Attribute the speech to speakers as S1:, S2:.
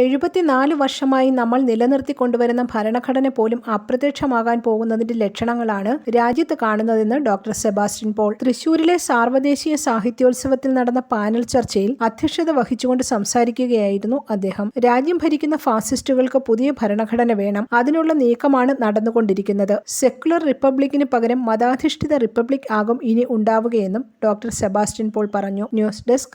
S1: എഴുപത്തിനാല് വർഷമായി നമ്മൾ നിലനിർത്തിക്കൊണ്ടുവരുന്ന ഭരണഘടന പോലും അപ്രത്യക്ഷമാകാൻ പോകുന്നതിന്റെ ലക്ഷണങ്ങളാണ് രാജ്യത്ത് കാണുന്നതെന്ന് ഡോക്ടർ സെബാസ്റ്റ്യൻ പോൾ. തൃശൂരിലെ സാർവദേശീയ സാഹിത്യോത്സവത്തിൽ നടന്ന പാനൽ ചർച്ചയിൽ അധ്യക്ഷത വഹിച്ചുകൊണ്ട് സംസാരിക്കുകയായിരുന്നു അദ്ദേഹം. രാജ്യം ഭരിക്കുന്ന ഫാസിസ്റ്റുകൾക്ക് പുതിയ ഭരണഘടന വേണം. അതിനുള്ള നീക്കമാണ് നടന്നുകൊണ്ടിരിക്കുന്നത്. സെക്കുലർ റിപ്പബ്ലിക്കിന് പകരം മതാധിഷ്ഠിത റിപ്പബ്ലിക് ആകും ഇനി ഉണ്ടാവുകയെന്നും ഡോക്ടർ സെബാസ്റ്റ്യൻ പോൾ പറഞ്ഞു. News desk